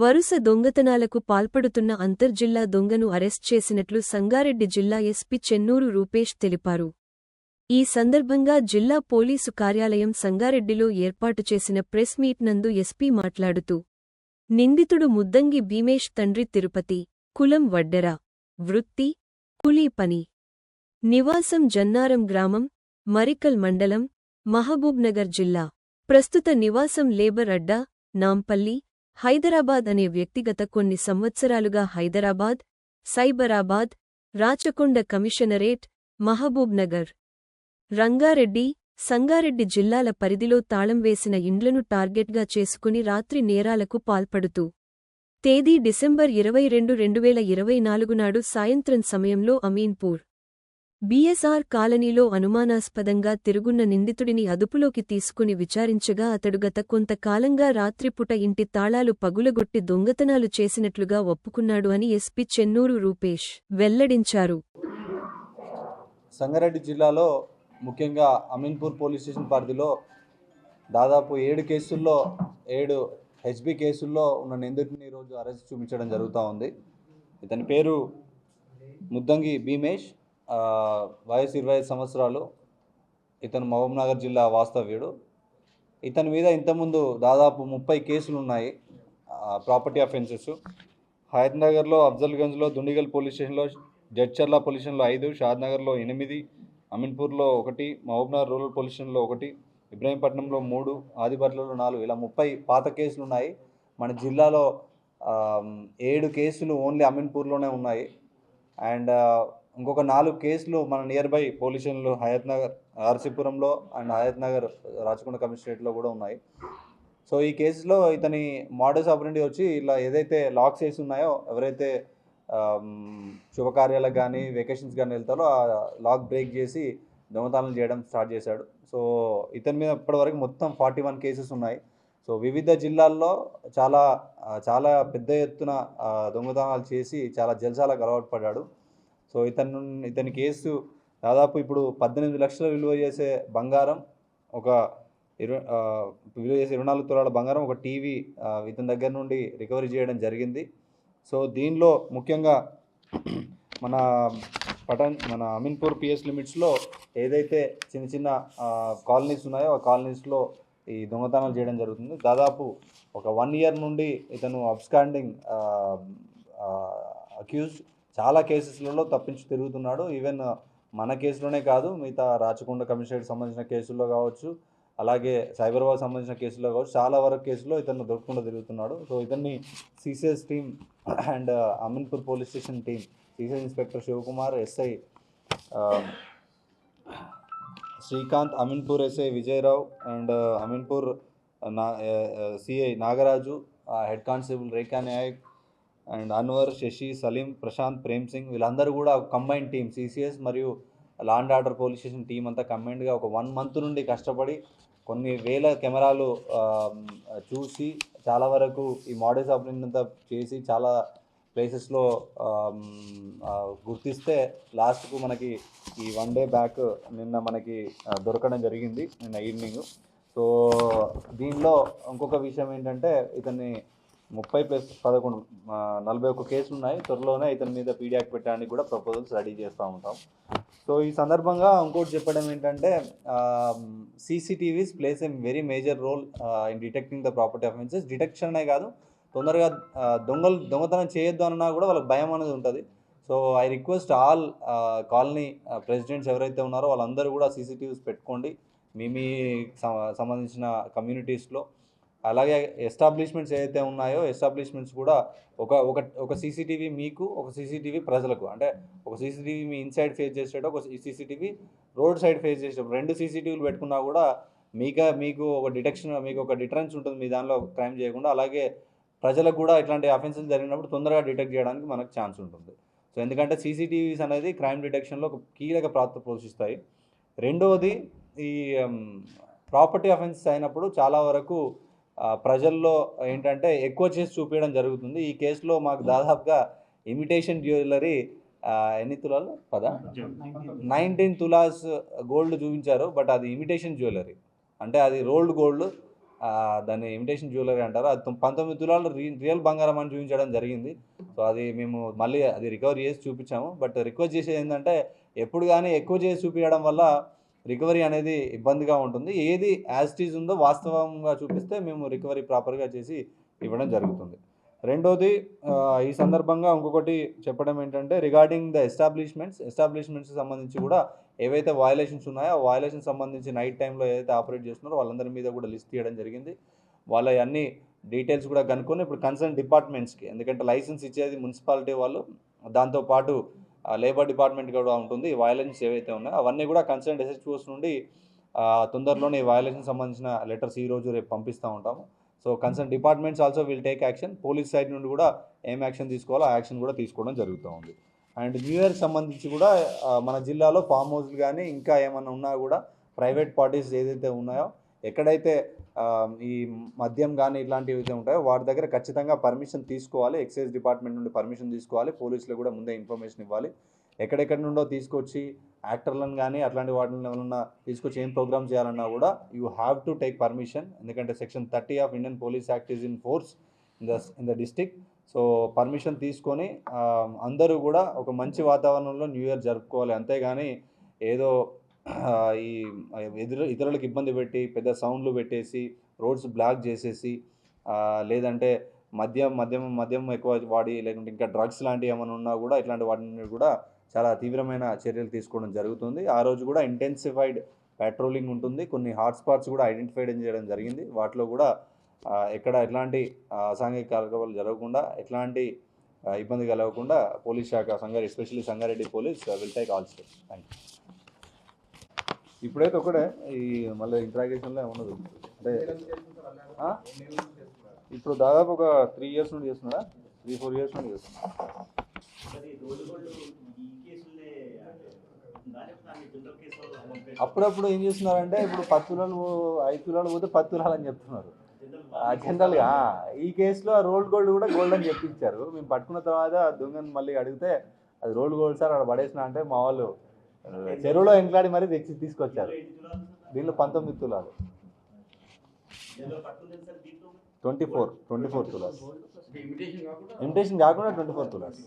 వరుస దొంగతనాలకు పాల్పడుతున్న అంతర్జిల్లా దొంగను అరెస్ట్ చేసినట్లు సంగారెడ్డి జిల్లా ఎస్పీ చెన్నూరు రూపేష్ తెలిపారు. ఈ సందర్భంగా జిల్లా పోలీసు కార్యాలయం సంగారెడ్డిలో ఏర్పాటు చేసిన ప్రెస్ మీట్ నందు ఎస్పీ మాట్లాడుతూ నిందితుడు ముద్దంగి భీమేష్ తండ్రి తిరుపతి కులం వడ్డెర వృత్తి కులీ పని. నివాసం జన్నారం గ్రామం మరికల్ మండలం మహబూబ్నగర్ జిల్లా. ప్రస్తుత నివాసం లేబర్ అడ్డా నాంపల్లి హైదరాబాద్ అనే వ్యక్తిగత కొన్ని సంవత్సరాలుగా హైదరాబాద్ సైబరాబాద్ రాచకొండ కమిషనరేట్ మహబూబ్నగర్ రంగారెడ్డి సంగారెడ్డి జిల్లాల పరిధిలో తాళం వేసిన ఇండ్లను టార్గెట్గా చేసుకుని రాత్రి నేరాలకు పాల్పడుతూ తేదీ డిసెంబర్ ఇరవై రెండు రెండువేల ఇరవై నాలుగు నాడు సాయంత్రం సమయంలో అమీన్పూర్ బీఎస్ఆర్ కాలనీలో అనుమానాస్పదంగా తిరుగున్న నిందితుడిని అదుపులోకి తీసుకుని విచారించగా అతడు గత కొంతకాలంగా రాత్రిపుట ఇంటి తాళాలు పగులగొట్టి దొంగతనాలు చేసినట్లుగా ఒప్పుకున్నాడు అని ఎస్పీ చెన్నూరు రూపేష్ వెల్లడించారు. సంగారెడ్డి జిల్లాలో ముఖ్యంగా అమీన్పూర్ పోలీస్ స్టేషన్ పరిధిలో దాదాపు ఏడు కేసుల్లో ఏడు హెచ్బి కేసుల్లో ఉన్న నిందితుడిని ఈరోజు అరెస్ట్ చూపించడం జరుగుతూ ఉంది. ఇతని పేరు ముద్దంగి భీమేష్. వయసు ఇరవై ఐదు సంవత్సరాలు ఇతను మహబూబ్నగర్ జిల్లా వాస్తవ్యుడు. ఇతని మీద ఇంతకుముందు దాదాపు ముప్పై కేసులు ఉన్నాయి ప్రాపర్టీ అఫెన్సెస్. హయత్నగర్లో అఫ్జల్గంజ్లో దుండిగల్ పోలీస్ స్టేషన్లో జడ్చర్ల పోలీస్ స్టేషన్లో ఐదు షాద్నగర్లో ఎనిమిది అమీన్పూర్లో ఒకటి మహబూబ్నగర్ రూరల్ పోలీస్ స్టేషన్లో ఒకటి ఇబ్రాహీంపట్నంలో మూడు ఆదిబట్లలో నాలుగు ఇలా ముప్పై పాత కేసులు ఉన్నాయి. మన జిల్లాలో ఏడు కేసులు ఓన్లీ అమీన్పూర్లోనే ఉన్నాయి. అండ్ ఇంకొక నాలుగు కేసులు మన నియర్ బై పోలీస్ స్టేషన్లో హయత్ నగర్ ఆర్సీపురంలో అండ్ హయత్ నగర్ రాచకొండ కమిషనరేట్లో కూడా ఉన్నాయి. సో ఈ కేసులో ఇతని మోడల్స్ ఆపరేంటి వచ్చి ఇలా ఏదైతే లాక్స్ వేసి ఉన్నాయో ఎవరైతే శుభకార్యాలకు కానీ వెకేషన్స్ కానీ వెళ్తారో ఆ లాక్ బ్రేక్ చేసి దొంగతనాలు చేయడం స్టార్ట్ చేశాడు. సో ఇతని మీద ఇప్పటివరకు మొత్తం ఫార్టీ వన్ కేసెస్ ఉన్నాయి. సో వివిధ జిల్లాల్లో చాలా చాలా పెద్ద ఎత్తున దొంగతనాలు చేసి చాలా జల్సాలకు అలవాటు పడ్డాడు. సో ఇతను ఇతని కేసు దాదాపు ఇప్పుడు పద్దెనిమిది లక్షల విలువ చేసే బంగారం ఒక ఇరవై విలువ చేసే ఇరవై నాలుగు తులాల బంగారం ఒక టీవీ ఇతని దగ్గర నుండి రికవరీ చేయడం జరిగింది. సో దీనిలో ముఖ్యంగా మన పటన్ మన అమీన్పూర్ పిఎస్ లిమిట్స్లో ఏదైతే చిన్న చిన్న కాలనీస్ ఉన్నాయో ఆ కాలనీస్లో ఈ దొంగతనాలు చేయడం జరుగుతుంది. దాదాపు ఒక వన్ ఇయర్ నుండి ఇతను అబ్స్కాండింగ్ అక్యూజ్ చాలా కేసెస్లలో తప్పించి తిరుగుతున్నాడు. ఈవెన్ మన కేసులోనే కాదు మిగతా రాచకొండ కమిషనరేట్ సంబంధించిన కేసుల్లో కావచ్చు అలాగే సైబరాబాద్ సంబంధించిన కేసుల్లో కావచ్చు చాలా వరకు కేసులో ఇతను దొరకకుండా తిరుగుతున్నాడు. సో ఇతన్ని CCS team and Ameenpur police station team CCS inspector Shivakumar SI Srikanth Ameenpur SI Vijayarao and Ameenpur నా CI Nagaraju head constable Rekha Naik and Anwar Sasi Salim Prashanth Prem Singh వీళ్ళందరూ కూడా combine team CCS మరియు land order police station team అంతా కంబైన్డ్గా ఒక one month నుండి కష్టపడి కొన్ని వేల కెమెరాలు చూసి చాలా వరకు ఈ మోడల్స్ ఆపరేషన్ అంతా చేసి చాలా ప్లేసెస్లో గుర్తిస్తే లాస్ట్కు మనకి ఈ వన్ డే బ్యాక్ నిన్న మనకి దొరకడం జరిగింది నిన్న ఈవినింగ్ సో దీనిలో ఇంకొక విషయం ఏంటంటే ఇతన్ని ముప్పై ప్లస్ పదకొండు నలభై ఒక్క కేసులు ఉన్నాయి. త్వరలోనే ఇతని మీద పీడియాక్ పెట్టడానికి కూడా ప్రపోజల్స్ రెడీ చేస్తూ ఉంటాం. సో ఈ సందర్భంగా ఇంకోటి చెప్పడం ఏంటంటే CCTVs plays a very major role in detecting the property offences. Detection అనే కాదు తొందరగా దొంగలు దొంగతనం చేయొద్దు అన్నా కూడా వాళ్ళకి భయం అనేది ఉంటుంది. So I request all colony presidents ఎవరైతే ఉన్నారో వాళ్ళందరూ కూడా సీసీటీవీస్ పెట్టుకోండి. మీ మీ సం- సంబంధించిన కమ్యూనిటీస్లో అలాగే ఎస్టాబ్లిష్మెంట్స్ ఏదైతే ఉన్నాయో ఎస్టాబ్లిష్మెంట్స్ కూడా ఒక ఒక ఒక సీసీటీవీ మీకు ఒక సీసీటీవీ ప్రజలకు. అంటే ఒక సీసీటీవీ మీ ఇన్సైడ్ ఫేస్ చేసేటప్పుడు ఒక సీసీటీవీ రోడ్ సైడ్ ఫేస్ చేసేటప్పుడు రెండు సీసీటీవీలు పెట్టుకున్నా కూడా మీక మీకు ఒక డిటెక్షన్ మీకు ఒక డిటరెన్స్ ఉంటుంది మీ దానిలో క్రైమ్ చేయకుండా. అలాగే ప్రజలకు కూడా ఇట్లాంటి అఫెన్సెస్ జరిగినప్పుడు తొందరగా డిటెక్ట్ చేయడానికి మనకు ఛాన్స్ ఉంటుంది. సో ఎందుకంటే సీసీటీవీస్ అనేది క్రైమ్ డిటెక్షన్లో ఒక కీలక పాత్ర పోషిస్తాయి. రెండవది ఈ ప్రాపర్టీ అఫెన్సెస్ అయినప్పుడు చాలా వరకు ప్రజల్లో ఏంటంటే ఎక్కువ చేసి చూపించడం జరుగుతుంది. ఈ కేసులో మాకు దాదాపుగా ఇమిటేషన్ జ్యువెలరీ ఎన్ని తులాలు? పదా? నైన్టీన్ తులాస్ గోల్డ్ చూపించారు బట్ అది ఇమిటేషన్ జ్యువెలరీ. అంటే అది రోల్డ్ గోల్డ్ దాన్ని ఇమిటేషన్ జ్యువెలరీ అంటారు. అది పంతొమ్మిది తులాలు రియల్ బంగారం అని చూపించడం జరిగింది. సో అది మేము మళ్ళీ అది రికవరీ చేసి చూపించాము. బట్ రిక్వెస్ట్ చేసేది ఏంటంటే ఎప్పుడు కానీ ఎక్కువ చేసి చూపించడం వల్ల రికవరీ అనేది ఇబ్బందిగా ఉంటుంది. ఏది యాజిటీజ్ ఉందో వాస్తవంగా చూపిస్తే మేము రికవరీ ప్రాపర్గా చేసి ఇవ్వడం జరుగుతుంది. రెండోది ఈ సందర్భంగా ఇంకొకటి చెప్పడం ఏంటంటే రిగార్డింగ్ ద ఎస్టాబ్లిష్మెంట్స్ ఎస్టాబ్లిష్మెంట్స్ సంబంధించి కూడా ఏవైతే వయలేషన్స్ ఉన్నాయో ఆ వయలేషన్ సంబంధించి నైట్ టైంలో ఏదైతే ఆపరేట్ చేస్తున్నారో వాళ్ళందరి మీద కూడా లిస్ట్ తీయడం జరిగింది. వాళ్ళ అన్ని డీటెయిల్స్ కూడా కనుక్కొని ఇప్పుడు కన్సర్న్ డిపార్ట్మెంట్స్కి ఎందుకంటే లైసెన్స్ ఇచ్చేది మున్సిపాలిటీ వాళ్ళు దాంతోపాటు లేబర్ డిపార్ట్మెంట్ కూడా ఉంటుంది. వయలేషన్స్ ఏవైతే ఉన్నాయో అవన్నీ కూడా కన్సర్న్ ఎస్హెచ్ఓస్ నుండి తొందరలోనే వయలేషన్ సంబంధించిన లెటర్స్ ఈ రోజు రేపు పంపిస్తూ ఉంటాము. So concern departments also will take action police side నుండి కూడా ఏం యాక్షన్ తీసుకోవాలో ఆ యాక్షన్ కూడా తీసుకోవడం జరుగుతూ ఉంది. అండ్ న్యూ ఇయర్ సంబంధించి కూడా మన జిల్లాలో ఫామ్ హౌస్లు కానీ ఇంకా ఏమైనా ఉన్నా కూడా ప్రైవేట్ పార్టీస్ ఏదైతే ఉన్నాయో ఎక్కడైతే ఈ మద్యం కానీ ఇట్లాంటివి అయితే ఉంటాయో వాటి దగ్గర ఖచ్చితంగా పర్మిషన్ తీసుకోవాలి. ఎక్సైజ్ డిపార్ట్మెంట్ నుండి పర్మిషన్ తీసుకోవాలి. పోలీసులు కూడా ముందే ఇన్ఫర్మేషన్ ఇవ్వాలి. ఎక్కడెక్కడి నుండో తీసుకొచ్చి యాక్టర్లను కానీ అట్లాంటి వాటిని ఏమన్నా తీసుకొచ్చి ఏం ప్రోగ్రామ్ చేయాలన్నా కూడా you have to take permission. ఎందుకంటే section thirty of Indian police act is in force in the in the district. So permission తీసుకొని అందరూ కూడా ఒక మంచి వాతావరణంలో న్యూ ఇయర్ జరుపుకోవాలి. అంతేగాని ఏదో ఈ ఎదురు ఇతరులకు ఇబ్బంది పెట్టి పెద్ద సౌండ్లు పెట్టేసి రోడ్స్ బ్లాక్ చేసేసి లేదంటే మద్యం మద్యం మద్యం ఎక్కువ వాడి లేకుంటే ఇంకా డ్రగ్స్ లాంటివి ఏమైనా ఉన్నా కూడా ఇట్లాంటి వాటిని కూడా చాలా తీవ్రమైన చర్యలు తీసుకోవడం జరుగుతుంది. ఆ రోజు కూడా ఇంటెన్సిఫైడ్ పెట్రోలింగ్ ఉంటుంది. కొన్ని హాట్స్పాట్స్ కూడా ఐడెంటిఫై చేయడం జరిగింది. వాటిలో కూడా ఎక్కడ ఎట్లాంటి అసాంఘిక కార్యక్రమాలు జరగకుండా ఎట్లాంటి ఇబ్బంది కలగకుండా పోలీస్ శాఖ Sangareddy especially Sangareddy police will take all steps thank you ఇప్పుడైతే ఒకటే ఈ మళ్ళీ ఇంట్రాగేషన్లో ఉండదు అంటే ఇప్పుడు దాదాపు ఒక త్రీ ఇయర్స్ నుండి చేస్తున్నాడా? త్రీ ఫోర్ ఇయర్స్ నుండి చేస్తున్నా అప్పుడప్పుడు ఏం చేస్తున్నారంటే ఇప్పుడు పది తులాలు ఐదు తులాలు పోతే పది తులాలని అని చెప్తున్నారు జనరల్గా ఈ కేసులో రోల్డ్ గోల్డ్ కూడా గోల్డ్ అని చెప్పించారు. మేము పట్టుకున్న తర్వాత దొంగని మళ్ళీ అడిగితే అది రోల్డ్ గోల్డ్ సార్ అక్కడ పడేసిన అంటే మా వాళ్ళు చెరువులో ఎంట్లాడి మరీ తెచ్చి తీసుకొచ్చారు? దీనిలో పంతొమ్మిది తులాలు. Twenty four twenty four tolas. Imitation కాకుండా ఇమిటేషన్ కాకుండా ట్వంటీ ఫోర్ తులాస్.